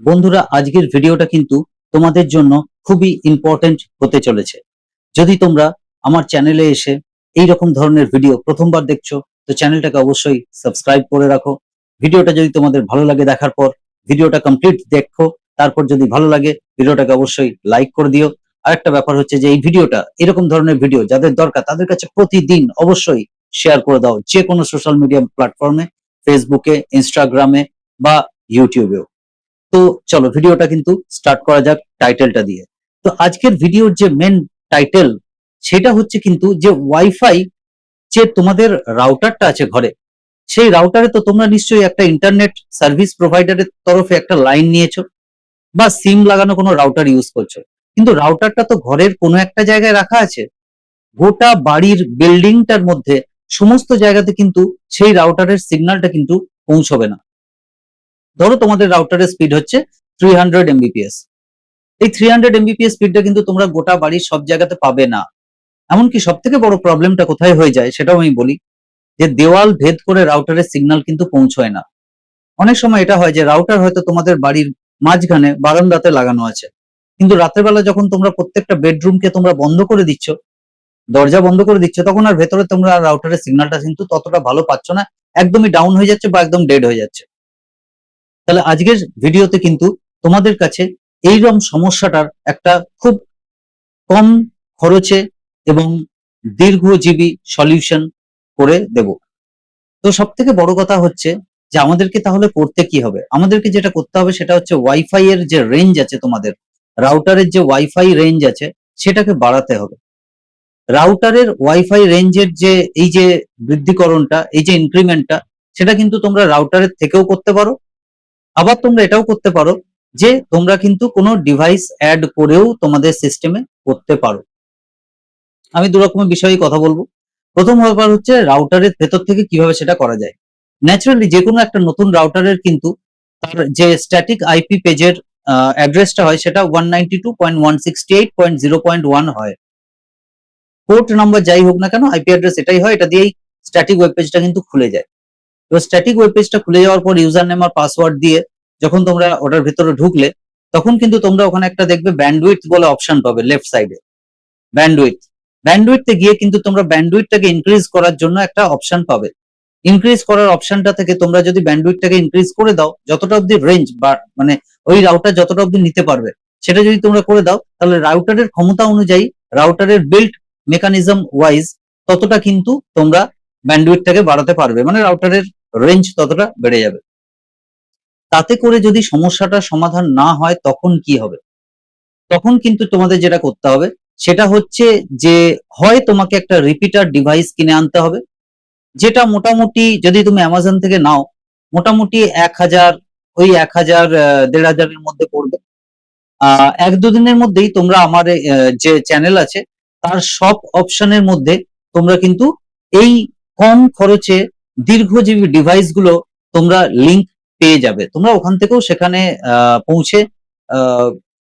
বন্ধুরা, আজকের ভিডিওটা কিন্তু তোমাদের জন্য খুবই ইম্পর্টেন্ট হতে চলেছে। যদি তোমরা আমার চ্যানেলে এসে এই রকম ধরনের ভিডিও প্রথমবার দেখছ, তো চ্যানেলটাকে অবশ্যই সাবস্ক্রাইব করে রাখো। ভিডিওটা যদি তোমাদের ভালো লাগে দেখার পর, ভিডিওটা কমপ্লিট দেখো। তারপর যদি ভালো লাগে, ভিডিওটাকে অবশ্যই লাইক করে দিও। আরেকটা ব্যাপার হচ্ছে যে, এই ভিডিওটা এরকম ধরনের ভিডিও যাদের দরকার, তাদের কাছে প্রতিদিন অবশ্যই শেয়ার করে দাও। যে কোনো সোশ্যাল মিডিয়া প্ল্যাটফর্মে ফেসবুকে ইনস্টাগ্রামে বা ইউটিউবেও তো চলো ভিডিওটা কিন্তু স্টার্ট করা যাক টাইটেলটা দিয়ে। তো আজকের ভিডিওর যে মেন টাইটেল সেটা হচ্ছে কিন্তু যে ওয়াইফাই যে তোমাদের রাউটারটা আছে ঘরে, সেই রাউটারে তো তোমরা নিশ্চয়ই একটা ইন্টারনেট সার্ভিস প্রোভাইডারের তরফে একটা লাইন নিয়েছো বা সিম লাগানো কোনো রাউটার ইউজ করছ। কিন্তু রাউটারটা তো ঘরের কোনো একটা জায়গায় রাখা আছে, গোটা বাড়ির বিল্ডিংটার মধ্যে সমস্ত জায়গাতে কিন্তু সেই রাউটারের সিগন্যালটা কিন্তু পৌঁছবে না। ধরো তোমাদের রাউটারের স্পিড হচ্ছে থ্রি হান্ড্রেড এমবিপিএস এই থ্রি হান্ড্রেড এমবিপিএস স্পিডটা কিন্তু তোমরা গোটা বাড়ির সব জায়গাতে পাবে না। এমনকি সব থেকে বড় প্রবলেমটা কোথায় হয়ে যায় সেটাও আমি বলি, যে দেওয়াল ভেদ করে রাউটারের সিগন্যাল কিন্তু পৌঁছয় না। অনেক সময় এটা হয় যে রাউটার হয়তো তোমাদের বাড়ির মাঝখানে বারান্দাতে লাগানো আছে। কিন্তু রাতের বেলা যখন তোমরা প্রত্যেকটা বেডরুমকে তোমরা বন্ধ করে দিচ্ছ, দরজা বন্ধ করে দিচ্ছ, তখন আর ভেতরে তোমরা রাউটারের সিগন্যালটা কিন্তু ততটা ভালো পাচ্ছ না, একদমই ডাউন হয়ে যাচ্ছে বা একদম ডেড হয়ে যাচ্ছে। তাহলে আজকের ভিডিওতে কিন্তু তোমাদের কাছে এইরকম সমস্যাটার একটা খুব কম খরচে এবং দীর্ঘজীবী সলিউশন করে দেব। তো সব থেকে বড় কথা হচ্ছে যে আমাদেরকে তাহলে করতে কি হবে? আমাদেরকে যেটা করতে হবে সেটা হচ্ছে ওয়াইফাই এর যে রেঞ্জ আছে তোমাদের রাউটারের যে ওয়াইফাই রেঞ্জ আছে সেটাকে বাড়াতে হবে। রাউটারের ওয়াইফাই রেঞ্জের যে এই যে বৃদ্ধিকরণটা, এই যে ইনক্রিমেন্টটা সেটা কিন্তু তোমরা রাউটারের থেকেও করতে পারো। আবার তোমরা এটাও করতে পারো যে তোমরা কিন্তু কোনো ডিভাইস অ্যাড করেও তোমাদের সিস্টেমে করতে পারো। আমি দু রকমের বিষয়ে কথা বলব। প্রথম ব্যাপার হচ্ছে রাউটারের ভেতর থেকে কীভাবে সেটা করা যায়। ন্যাচারালি যে কোনো একটা নতুন রাউটারের কিন্তু তার যে স্ট্যাটিক আইপি পেজের অ্যাড্রেসটা হয় সেটা one ninety two point one sixty eight point zero point one হয়। পোর্ট নাম্বার যাই হোক না কেন আইপি অ্যাড্রেস এটাই হয়, এটা দিয়েই স্ট্যাটিক ওয়েব পেজটা কিন্তু খুলে যায়। এবার স্ট্যাটিক ওয়েব পেজটা খুলে যাওয়ার পর ইউজার নেম আর পাসওয়ার্ড দিয়ে যখন তোমরা ওটার ভেতরে ঢুকলে, তখন কিন্তু তোমরা ওখানে একটা দেখবে ব্যান্ডউইথ বলে অপশন পাবে লেফট সাইডে ব্যান্ডউইথ ব্যান্ডউইথে গিয়ে কিন্তু তোমরা ব্যান্ডউইথটাকে ইনক্রিজ করার জন্য একটা অপশন পাবে। ইনক্রিজ করার অপশনটা থেকে তোমরা যদি ব্যান্ডউইথটাকে ইনক্রিজ করে দাও, যতটা অব্দি রেঞ্জ বা মানে ওই রাউটার যতটা অব্দি নিতে পারবে, সেটা যদি তোমরা করে দাও, তাহলে রাউটারের ক্ষমতা অনুযায়ী রাউটারের বিল্ড মেকানিজম ওয়াইজ ততটা কিন্তু তোমরা ব্যান্ডউইথটাকে বাড়াতে পারবে। মানে রাউটারের রেঞ্জ ততটা বেড়ে যাবে। তাতে করে যদি সমস্যাটা সমাধান না হয়, তখন কি হবে? তখন কিন্তু তোমাদের যেটা করতে হবে, সেটা হচ্ছে যে, হয় তোমাকে একটা রিপিটার ডিভাইস কিনে আনতে হবে, যেটা মোটামুটি যদি তুমি অ্যামাজন থেকে নাও, মোটামুটি এক হাজার, ওই এক হাজার দেড় হাজারের মধ্যে পড়বে। এক দুদিনের মধ্যেই তোমরা আমার যে চ্যানেল আছে, তার সব অপশনের মধ্যে তোমরা কিন্তু এই কম খরচে দীর্ঘজীবী ডিভাইসগুলো তোমরা লিংক পেয়ে যাবে। তোমরা ওখান থেকেও সেখানে পৌঁছে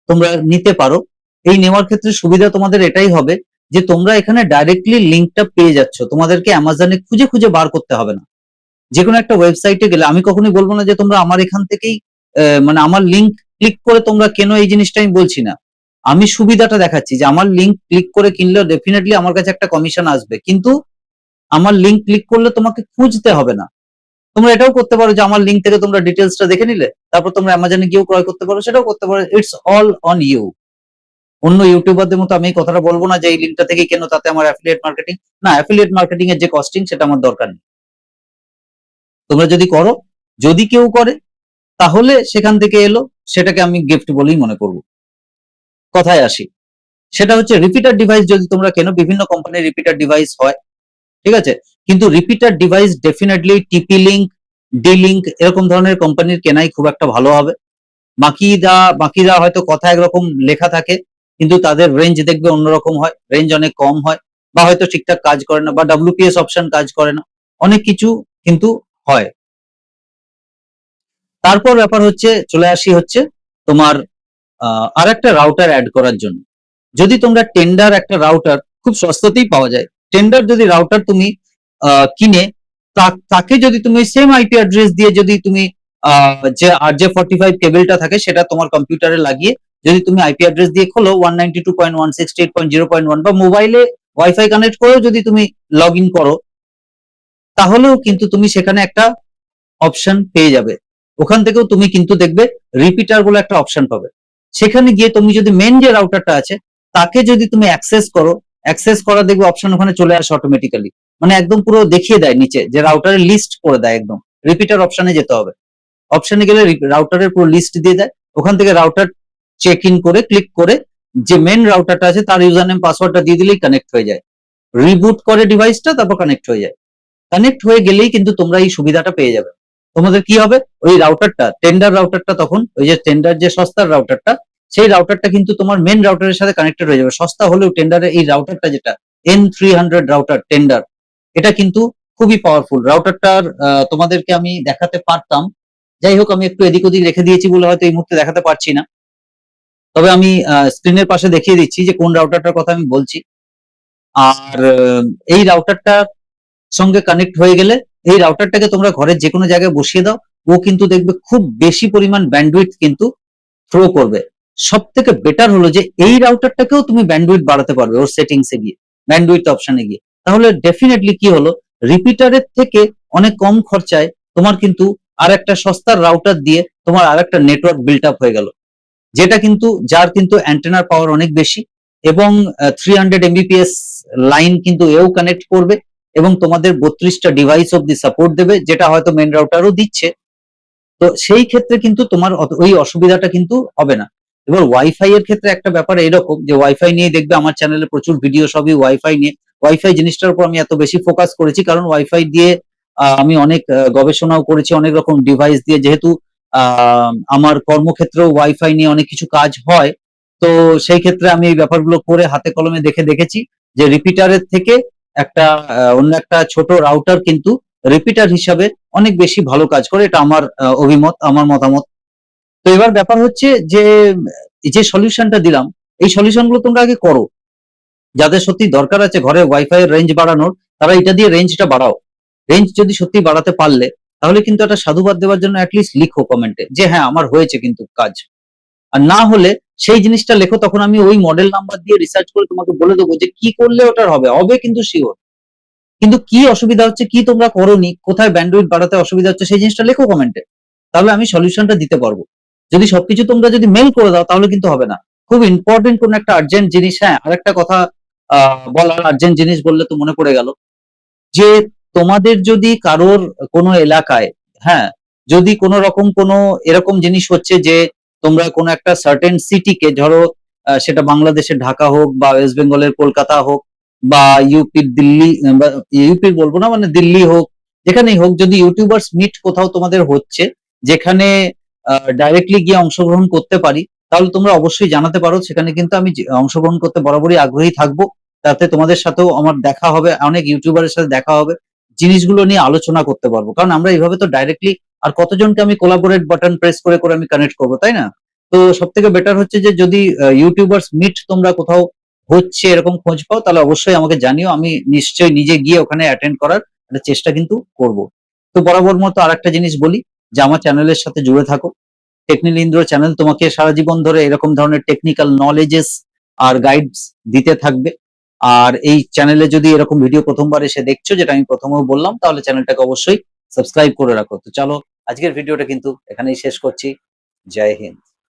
তোমরা নিতে পারো। এই নেওয়ার ক্ষেত্রে সুবিধা তোমাদের এটাই হবে যে তোমরা এখানে ডাইরেক্টলি লিঙ্কটা পেয়ে যাচ্ছ। তোমাদেরকে অ্যামাজনে খুঁজে খুঁজে বার করতে হবে না। যে কোনো একটা ওয়েবসাইটে গেলে, আমি কখনোই বলব না যে তোমরা আমার এখান থেকেই মানে আমার লিঙ্ক ক্লিক করে তোমরা কেন এই জিনিসটা আমি বলছি না। আমি সুবিধাটা দেখাচ্ছি যে আমার লিঙ্ক ক্লিক করে কিনলে ডেফিনেটলি আমার কাছে একটা কমিশন আসবে। কিন্তু আমার লিঙ্ক ক্লিক করলে তোমাকে খুঁজতে হবে না। তোমরা এটাও করতে পারো যে আমার লিঙ্ক থেকে তোমরা ডিটেলসটা দেখে নিলে, তারপর তোমরা অ্যামাজনে গিয়েও ক্রয় করতে পারো, সেটাও করতে পারো। ইটস অল অন ইউ অন্য ইউটিউবারদের মতো আমি কথাটা বলব না যে এই লিঙ্কটা থেকে কেন তাতে আমার অ্যাফিলিয়েট মার্কেটিং না অ্যাফিলিয়েট মার্কেটিং এর যে কস্টিং সেটা আমার দরকার নেই। তোমরা যদি করো, যদি কেউ করে, তাহলে সেখান থেকে এলো, সেটাকে আমি গিফট বলেই মনে করব। কথায় আসি। সেটা হচ্ছে রিপিটার ডিভাইস যদি তোমরা কেনো, বিভিন্ন কোম্পানির রিপিটার ডিভাইস হয় ঠিক আছে? কিন্তু repeater device definitely TP link D link এরকম ধরনের কোম্পানির কেনাই খুব একটা ভালো হবে। বাকিরা বাকিরা হয়তো কথা একরকম লেখা থাকে, কিন্তু তাদের রেঞ্জ দেখবে অন্যরকম হয় রেঞ্জ অনেক কম হয়, বা হয়তো ঠিকঠাক কাজ করে না, বা ডাব্লিউপিএস অপশন কাজ করে না, অনেক কিছু কিন্তু হয়। তারপর ব্যাপার হচ্ছে, চলে আসি হচ্ছে তোমার আর একটা রাউটার অ্যাড করার জন্য। যদি তোমরা টেন্ডার একটা রাউটার খুব সস্তাতেই পাওয়া যায় টেন্ডার যদি রাউটার তুমি কিনে তাকে যদি তুমি সেম আইপি অ্যাড্রেস দিয়ে যদি তুমি যে আর জে ফর্টি ফাইভ কেবলটা থাকে, সেটা তোমার কম্পিউটারে লাগিয়ে যদি তুমি আইপি অ্যাড্রেস দিয়ে খোলো one ninety two point one sixty eight point zero point one বা মোবাইলে ওয়াইফাই কানেক্ট করেও যদি তুমি লগ ইন করো, তাহলেও কিন্তু তুমি সেখানে একটা অপশন পেয়ে যাবে। ওখান থেকেও তুমি কিন্তু দেখবে রিপিটার বলে একটা অপশন পাবে। সেখানে গিয়ে তুমি যদি মেন যে রাউটারটা আছে, তাকে যদি তুমি অ্যাক্সেস করো অ্যাক্সেস করা দেখবে অপশন ওখানে চলে আসে অটোমেটিক্যালি মানে একদম পুরো দেখিয়ে দেয় নিচে, যে রাউটারের লিস্ট করে দেয় একদম। রিপিটার অপশনে যেতে হবে। অপশনে গেলে রাউটারের পুরো লিস্ট দিয়ে দেয়। ওখান থেকে রাউটার চেক ইন করে ক্লিক করে, যে মেন রাউটারটা আছে তার ইউজার নেম পাসওয়ার্ডটা দিয়ে দিলেই কানেক্ট হয়ে যায়। রিবুট করে ডিভাইসটা তারপর কানেক্ট হয়ে যায়। কানেক্ট হয়ে গেলেই কিন্তু তোমরা এই সুবিধাটা পেয়ে যাবে। তোমাদের কি হবে? ওই রাউটারটা টেন্ডার রাউটারটা তখন, ওই যে টেন্ডার যে সস্তার রাউটারটা সেই রাউটারটা কিন্তু তোমার মেন রাউটারের সাথে কানেক্টেড হয়ে যাবে। সস্তা হলেও টেন্ডারের এই রাউটারটা যেটা N three hundred router Tenda এটা কিন্তু খুবই পাওয়ারফুল রাউটারটার তোমাদেরকে আমি দেখাতে পারতাম। যাই হোক, আমি একটু এদিক ওদিক রেখে দিয়েছি বলে হয়তো এই মুহূর্তে দেখাতে পারছি না। তবে আমি স্ক্রিনের পাশে দেখিয়ে দিচ্ছি যে কোন রাউটারটার কথা আমি বলছি। আর এই রাউটারটার সঙ্গে কানেক্ট হয়ে গেলে এই রাউটারটাকে তোমরা ঘরের যে কোনো জায়গায় বসিয়ে দাও। ও কিন্তু দেখবে খুব বেশি পরিমাণ ব্যান্ডউইথ কিন্তু থ্রো করবে। সব থেকে বেটার হলো যে এই রাউটারটাকেও তুমি ব্যান্ডউইথ বাড়াতে পারবে ওর সেটিংসে গিয়ে ব্যান্ডউইথ অপশনে গিয়ে। তাহলে ডেফিনেটলি কি হলো? রিপিটারের থেকে অনেক কম খরচায় তোমার কিন্তু আর একটা সস্তার রাউটার দিয়ে তোমার আর একটা নেটওয়ার্ক বিল্ট আপ হয়ে গেল। যেটা কিন্তু, যার কিন্তু অ্যান্টেনার পাওয়ার অনেক বেশি এবং থ্রি হান্ড্রেড এমবিপিএস লাইন কিন্তু এও কানেক্ট করবে এবং তোমাদের বত্রিশটা ডিভাইস অব্দি সাপোর্ট দেবে, যেটা হয়তো মেন রাউটারও দিচ্ছে। তো সেই ক্ষেত্রে কিন্তু তোমার ওই অসুবিধাটা কিন্তু হবে না। এবার ওয়াইফাই এর ক্ষেত্রে একটা ব্যাপার এরকম যে ওয়াইফাই নিয়ে দেখবে আমার চ্যানেলে প্রচুর ভিডিও সবই ওয়াইফাই নিয়ে। ওয়াইফাই জিনিসটার উপর আমি এত বেশি ফোকাস করেছি কারণ ওয়াইফাই দিয়ে আমি অনেক গবেষণাও করেছি, অনেক রকম ডিভাইস দিয়ে। যেহেতু আমার কর্মক্ষেত্রেও ওয়াইফাই নিয়ে অনেক কিছু কাজ হয়, তো সেই ক্ষেত্রে আমি এই ব্যাপারগুলো করে হাতে কলমে দেখে দেখেছি যে রিপিটারের থেকে একটা অন্য একটা ছোট রাউটার কিন্তু রিপিটার হিসাবে অনেক বেশি ভালো কাজ করে। এটা আমার অভিমত, আমার মতামত। তো এবার ব্যাপার হচ্ছে যে যে সলিউশনটা দিলাম, এই সলিউশনগুলো তোমরা আগে করো। যাদের সত্যি দরকার আছে ঘরে ওয়াইফাই এর রেঞ্জ বাড়ানোর, তারা এটা দিয়ে রেঞ্জটা বাড়াও। রেঞ্জ যদি সত্যি বাড়াতে পারলে, তাহলে কিন্তু একটা সাধুবাদ দেওয়ার জন্য অ্যাটলিস্ট লিখো কমেন্টে যে হ্যাঁ আমার হয়েছে কিন্তু কাজ। আর না হলে সেই জিনিসটা লেখো, তখন আমি ওই মডেল নাম্বার দিয়ে রিসার্চ করে তোমাকে বলে দেবো যে, কি করলে ওটার হবে? হবে কিন্তু শিওর কিন্তু কি অসুবিধা হচ্ছে, কি তোমরা করোনি, কোথায় ব্যান্ডউইথ বাড়াতে অসুবিধা হচ্ছে, সেই জিনিসটা লেখো কমেন্টে তাহলে আমি সলিউশনটা দিতে পারব। যদি সবকিছু তোমরা যদি মেল করে দাও, তাহলে কিন্তু হবে না। খুব ইম্পর্টেন্ট কোন একটা আর্জেন্ট জিনিস হ্যাঁ আরেকটা কথা বলার আর্জেন্ট জিনিস বললে তো মনে পড়ে গেল। যে তোমাদের যদি কারোর কোনো এলাকায় হ্যাঁ যদি কোনো রকম কোনো এরকম জিনিস হচ্ছে যে তোমরা কোনো একটা সার্টেন সিটিকে ধরো সেটা বাংলাদেশের ঢাকা হোক বা ওয়েস্ট বেঙ্গলের কলকাতা হোক বা ইউপির দিল্লি ইউপির বলব না মানে দিল্লি হোক, যেখানেই হোক, যদি ইউটিউবার্স মিট কোথাও তোমাদের হচ্ছে, যেখানে ডাইরেক্টলি গিয়ে অংশগ্রহণ করতে পারি, তাহলে তোমরা অবশ্যই জানাতে পারো, সেখানে কিন্তু আমি অংশগ্রহণ করতে বরাবরই আগ্রহী থাকব। তাতে তোমাদের সাথেও আমার দেখা হবে, অনেক ইউটিউবারের সাথে দেখা হবে, জিনিসগুলো নিয়ে আলোচনা করতে পারব। কারণ আমরা এইভাবে তো ডাইরেক্টলি আর কতজনকে আমি কোলাবোরেট বাটন প্রেস করে করে আমি কানেক্ট করব, তাই না? তো সব থেকে বেটার হচ্ছে যে, যদি ইউটিউবার্স মিট তোমরা কোথাও হচ্ছে, এরকম খোঁজ পাও, তাহলে অবশ্যই আমাকে জানিও, আমি নিশ্চয়ই নিজে গিয়ে ওখানে অ্যাটেন্ড করার একটা চেষ্টা কিন্তু করব। তো বরাবর মতো আর একটা জিনিস বলি যে আমার চ্যানেলের সাথে জুড়ে থাকো। টেকনিল ইন্দ্র চ্যানেল তোমাকে সারা জীবন ধরে এরকম ধরনের টেকনিক্যাল নলেজেস আর গাইডস দিতে থাকবে। আর এই চ্যানেলে যদি এরকম ভিডিও প্রথমবার এসে দেখছ, যেটা আমি প্রথমেও বললাম, তাহলে চ্যানেলটাকে অবশ্যই সাবস্ক্রাইব করে রাখো। তো চলো, আজকের ভিডিওটা কিন্তু এখানেই শেষ করছি। জয় হিন্দ।